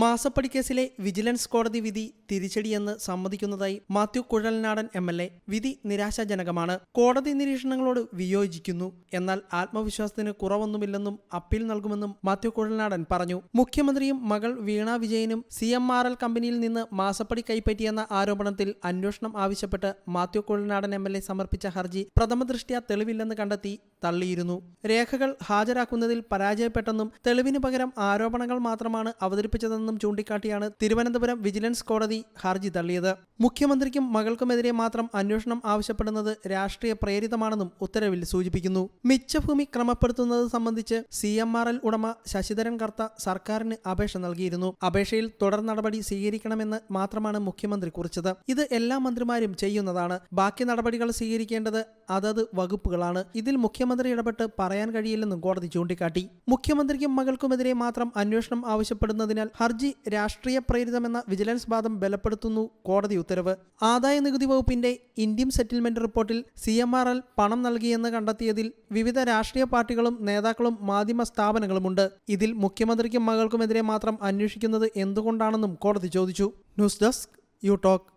മാസപ്പടി കേസിലെ വിജിലൻസ് കോടതി വിധി തിരിച്ചടിയെന്ന് സമ്മതിക്കുന്നതായി Mathew Kuzhalnadan M L A വിധി നിരാശാജനകമാണ്. കോടതി നിരീക്ഷണങ്ങളോട് വിയോജിക്കുന്നു. എന്നാൽ ആത്മവിശ്വാസത്തിന് കുറവൊന്നുമില്ലെന്നും അപ്പീൽ നൽകുമെന്നും മാത്യു കുഴൽനാടൻ പറഞ്ഞു. മുഖ്യമന്ത്രിയും മകൾ വീണ വിജയനും സി എം ആർ എൽ കമ്പനിയിൽ നിന്ന് മാസപ്പടി കൈപ്പറ്റിയെന്ന ആരോപണത്തിൽ അന്വേഷണം ആവശ്യപ്പെട്ട് Mathew Kuzhalnadan M L A സമർപ്പിച്ച ഹർജി പ്രഥമദൃഷ്ട്യാ തെളിവില്ലെന്ന് കണ്ടെത്തി തള്ളിയിരുന്നു. രേഖകൾ ഹാജരാക്കുന്നതിൽ പരാജയപ്പെട്ടെന്നും തെളിവിനു പകരം ആരോപണങ്ങൾ മാത്രമാണ് അവതരിപ്പിച്ചതെന്നും ചൂണ്ടിക്കാട്ടിയാണ് തിരുവനന്തപുരം വിജിലൻസ് കോടതി ഹർജി തള്ളിയത്. മുഖ്യമന്ത്രിക്കും മകൾക്കുമെതിരെ മാത്രം അന്വേഷണം ആവശ്യപ്പെടുന്നത് രാഷ്ട്രീയ പ്രേരിതമാണെന്നും ഉത്തരവിൽ സൂചിപ്പിക്കുന്നു. മിച്ചഭൂമി ക്രമപ്പെടുത്തുന്നത് സംബന്ധിച്ച് സി എം ആർ എൽ ഉടമ ശശിധരൻ കർത്ത സർക്കാരിന് അപേക്ഷ നൽകിയിരുന്നു. അപേക്ഷയിൽ തുടർ നടപടി സ്വീകരിക്കണമെന്ന് മാത്രമാണ് മുഖ്യമന്ത്രി കുറിച്ചത്. ഇത് എല്ലാ മന്ത്രിമാരും ചെയ്യുന്നതാണ്. ബാക്കി നടപടികൾ സ്വീകരിക്കേണ്ടത് അതത് വകുപ്പുകളാണ്. ഇതിൽ മുഖ്യമന്ത്രി ഇടപെട്ട് പറയാൻ കഴിയില്ലെന്നും കോടതി ചൂണ്ടിക്കാട്ടി. മുഖ്യമന്ത്രിക്കും മകൾക്കുമെതിരെ മാത്രം അന്വേഷണം ആവശ്യപ്പെടുന്നതിനാൽ ഹർജി രാഷ്ട്രീയ പ്രേരിതമെന്ന വിജിലൻസ് വാദം ബലപ്പെടുത്തുന്നു കോടതി ഉത്തരവ്. ആദായ നികുതി വകുപ്പിന്റെ ഇന്ത്യൻ സെറ്റിൽമെന്റ് റിപ്പോർട്ടിൽ സി എം ആർ എൽ പണം നൽകിയെന്ന് കണ്ടെത്തിയതിൽ വിവിധ രാഷ്ട്രീയ പാർട്ടികളും നേതാക്കളും മാധ്യമ സ്ഥാപനങ്ങളുമുണ്ട്. ഇതിൽ മുഖ്യമന്ത്രിക്കും മകൾക്കുമെതിരെ മാത്രം അന്വേഷിക്കുന്നത് എന്തുകൊണ്ടാണെന്നും കോടതി ചോദിച്ചു. News desk you talk